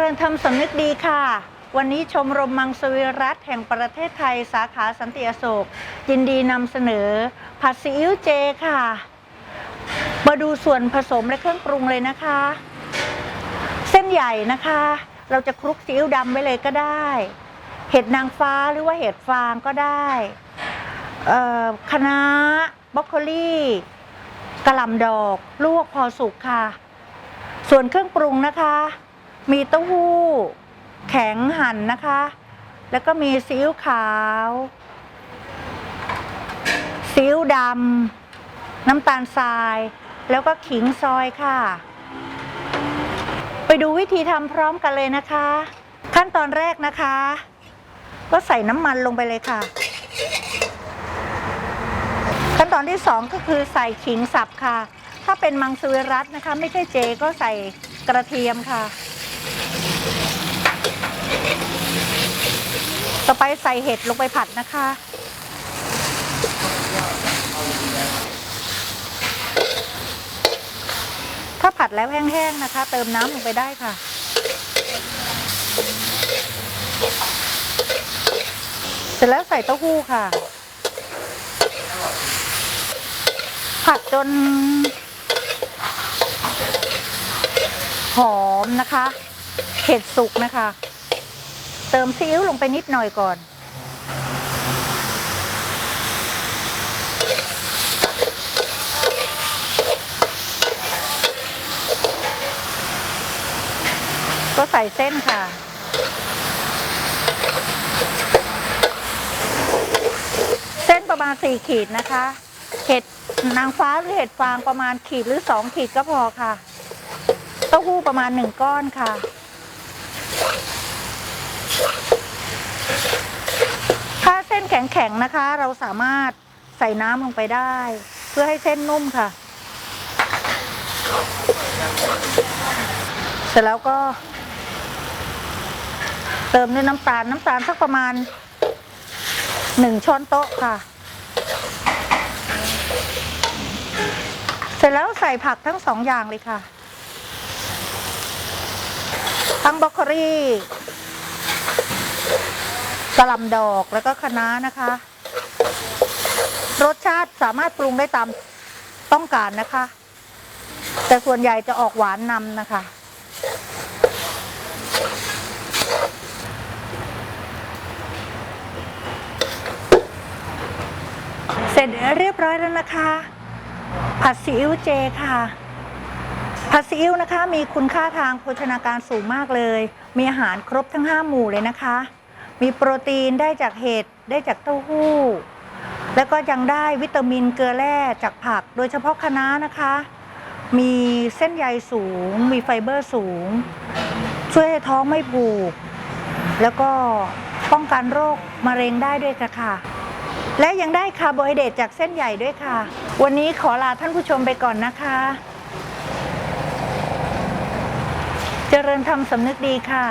ทำสำนึกดีค่ะ วันนี้ชมรมมังสวิรัตแห่งประเทศไทยสาขาสันติอโศกยินดีนำเสนอ ผัดซีอิ๊วเจค่ะ มาดูส่วนผสมและเครื่องปรุงเลยนะคะ เส้นใหญ่นะคะ เราจะคลุกซีอิ๊วดำไว้เลยก็ได้ เห็ดนางฟ้าหรือว่าเห็ดฟางก็ได้คะน้าบรอกโคลีกระหล่ำดอก ลวกพอสุกค่ะ ส่วนเครื่องปรุงนะคะ มีเต้าหู้ แข็งหั่นนะคะ แล้วก็มีซีอิ๊วขาวซีอิ๊วดำน้ำตาลทราย แล้วก็ขิงซอยค่ะ ไปดูวิธีทำพร้อมกันเลยนะคะ ขั้นตอนแรกนะคะ ก็ใส่น้ำมันลงไปเลยค่ะ ขั้นตอนที่สองก็คือใส่ขิงสับค่ะ ถ้าเป็นมังสวิรัตนะคะ ไม่ใช่เจก็ใส่กระเทียมค่ะ ต่อไปใส่เห็ดลงไปผัดนะคะ ถ้าผัดแล้วแห้งๆนะคะ เติมน้ำลงไปได้ค่ะ เสร็จแล้วใส่เต้าหู้ค่ะ ผัดจน หอมนะคะ เห็ดสุกนะคะ เติมซีอิ๊วลงไปนิดหน่อยก่อน ก็ใส่เส้นค่ะเส้นประมาณ4ขีดนะคะ เห็ดนางฟ้าหรือเห็ดฟางประมาณขีดหรือ2ขีดก็พอค่ะ เต้าหู้ประมาณ1ก้อนค่ะ ถ้าเส้น แข็งๆนะคะ เราสามารถใส่น้ำลงไปได้ เพื่อให้เส้นนุ่มค่ะ เสร็จแล้วก็ เติมด้วยน้ำตาลน้ำตาลสักประมาณหนึ่งช้อนโต๊ะค่ะ เสร็จแล้วใส่ผักทั้งสองอย่างเลยค่ะ ทั้งบรอกโคลี กระหลำดอกแล้วก็คะน้านะคะ รสชาติสามารถปรุงได้ตามต้องการนะคะ แต่ส่วนใหญ่จะออกหวานนำนะคะ เสร็จเรียบร้อยแล้วนะคะ ผัดซีอิ๊วเจค่ะผัดซีอิ๊วนะคะมีคุณค่าทางโภชนาการสูงมากเลย มีอาหารครบทั้ง 5 หมู่เลยนะคะ มีโปรตีนได้จากเห็ดได้จากเต้าหู้ แล้วก็ยังได้วิตามินเกลือแร่จากผัก โดยเฉพาะคะน้านะคะ มีเส้นใยสูง มีไฟเบอร์สูง ช่วยให้ท้องไม่ผูก แล้วก็ป้องกันโรคมะเร็งได้ด้วยค่ะ และยังได้คาร์โบไฮเดรตจากเส้นใหญ่ด้วยค่ะ วันนี้ขอลาท่านผู้ชมไปก่อนนะคะ เจริญธรรมสำนึกดีค่ะ